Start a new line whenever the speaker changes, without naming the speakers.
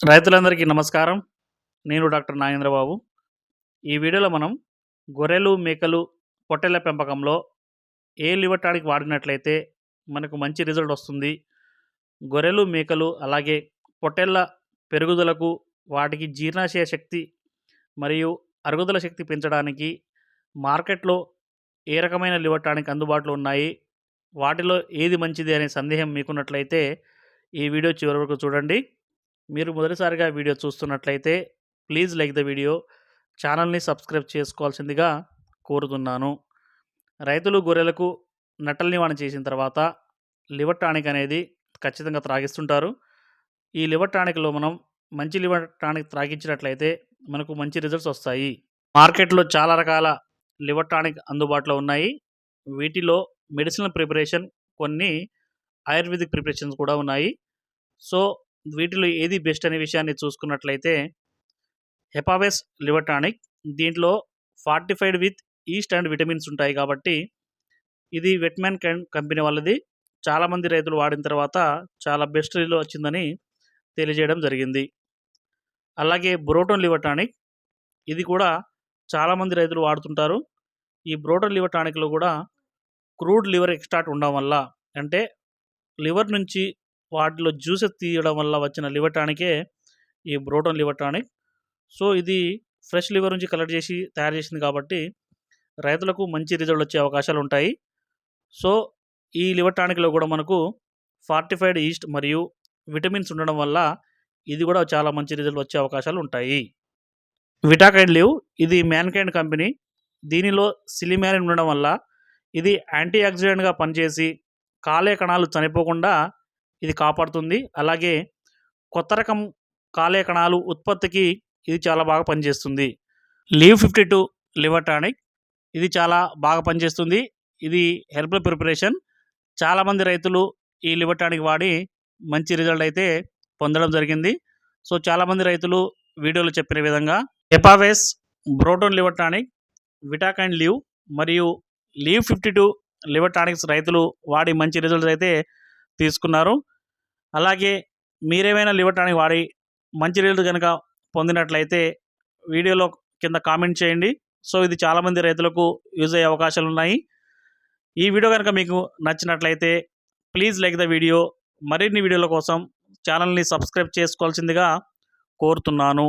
రైతులందరికీ నమస్కారం. నేను డాక్టర్ నాగేంద్రబాబు. ఈ వీడియోలో మనం గొర్రెలు మేకలు పొట్టెల పెంపకంలో ఏ లివర్ టానిక్ వాడినట్లయితే మనకు మంచి రిజల్ట్ వస్తుంది. గొర్రెలు మేకలు అలాగే పొట్టెళ్ళ పెరుగుదలకు వాటికి జీర్ణాశయ శక్తి మరియు అరుగుదల శక్తి పెంచడానికి మార్కెట్లో ఏ రకమైన లివర్ టానిక్ అందుబాటులో ఉన్నాయి? వాటిలో ఏది మంచిది అనే సందేహం మీకున్నట్లయితే ఈ వీడియో చివరి వరకు చూడండి. మీరు మొదటిసారిగా వీడియో చూస్తున్నట్లయితే ప్లీజ్ లైక్ ద వీడియో. ఛానల్ని సబ్స్క్రైబ్ చేసుకోవాల్సిందిగా కోరుతున్నాను. రైతులు గొర్రెలకు నట్టల నివారణ చేసిన తర్వాత లివర్ టానిక్ అనేది ఖచ్చితంగా త్రాగిస్తుంటారు. ఈ లివర్ టానిక్లో మనం మంచి లివర్ టానిక్ త్రాగించినట్లయితే మనకు మంచి రిజల్ట్స్ వస్తాయి. మార్కెట్లో చాలా రకాల లివర్ టానిక్ అందుబాటులో ఉన్నాయి. వీటిలో మెడిసినల్ ప్రిపరేషన్ కొన్ని ఆయుర్వేదిక్ ప్రిపరేషన్స్ కూడా ఉన్నాయి. సో వీటిలో ఏది బెస్ట్ అనే విషయాన్ని చూసుకున్నట్లయితే హెపావెస్ లివర్ టానిక్ దీంట్లో fortified with yeast and vitamins ఉంటాయి కాబట్టి ఇది వెట్మెన్ కంపెనీ వాళ్ళది. చాలామంది రైతులు వాడిన తర్వాత చాలా బెస్ట్ రిలో వచ్చిందని తెలియజేయడం జరిగింది. అలాగే బ్రోటోన్ లివర్ టానిక్ ఇది కూడా చాలామంది రైతులు వాడుతుంటారు. ఈ బ్రోటోన్ లివర్ టానిక్లో కూడా క్రూడ్ లివర్ ఎక్స్ట్రాట్ ఉండడం వల్ల అంటే లివర్ నుంచి వాటిలో జ్యూసెస్ తీయడం వల్ల వచ్చిన లివర్ టానికే ఈ బ్రోటన్ లివర్ టానిక్. సో ఇది ఫ్రెష్ లివర్ నుంచి కలెక్ట్ చేసి తయారు చేసింది కాబట్టి రైతులకు మంచి రిజల్ట్ వచ్చే అవకాశాలు ఉంటాయి. సో ఈ లివర్ టానిక్లో కూడా మనకు ఫార్టిఫైడ్ ఈస్ట్ మరియు విటమిన్స్ ఉండడం వల్ల ఇది కూడా చాలా మంచి రిజల్ట్ వచ్చే అవకాశాలు ఉంటాయి. విటాకైడ్ లివ్ ఇది మ్యాన్కైండ్ కంపెనీ. దీనిలో సిలిమారిన్ ఉండడం వల్ల ఇది యాంటీ ఆక్సిడెంట్గా పనిచేసి కాలే కణాలు చనిపోకుండా ఇది కాపాడుతుంది. అలాగే కొత్త రకం కాలే కణాలు ఉత్పత్తికి ఇది చాలా బాగా పనిచేస్తుంది. Liv fifty two liver tonic ఇది చాలా బాగా పనిచేస్తుంది. ఇది హెర్బల్ ప్రిపరేషన్. చాలామంది రైతులు ఈ లివర్ టానిక్ వాడి మంచి రిజల్ట్ అయితే పొందడం జరిగింది. సో చాలామంది రైతులు వీడియోలో చెప్పిన విధంగా Hepaves Broton liver tonic Vitakine Liv మరియు Liv fifty two liver tonics రైతులు వాడి మంచి రిజల్ట్స్ అయితే తీసుకున్నారు. అలాగే మీరేమైనా లివర్ టానిక్ వాడి మంచి రిజల్ట్ కనుక పొందినట్లయితే వీడియోలో కింద కామెంట్ చేయండి. సో ఇది చాలామంది రైతులకు యూజ్ అయ్యే అవకాశాలు ఉన్నాయి ఈ వీడియో కనుక మీకు నచ్చినట్లయితే ప్లీజ్ లైక్ ద వీడియో. మరిన్ని వీడియోల కోసం ఛానల్ని సబ్స్క్రైబ్ చేసుకోవాల్సిందిగా కోరుతున్నాను.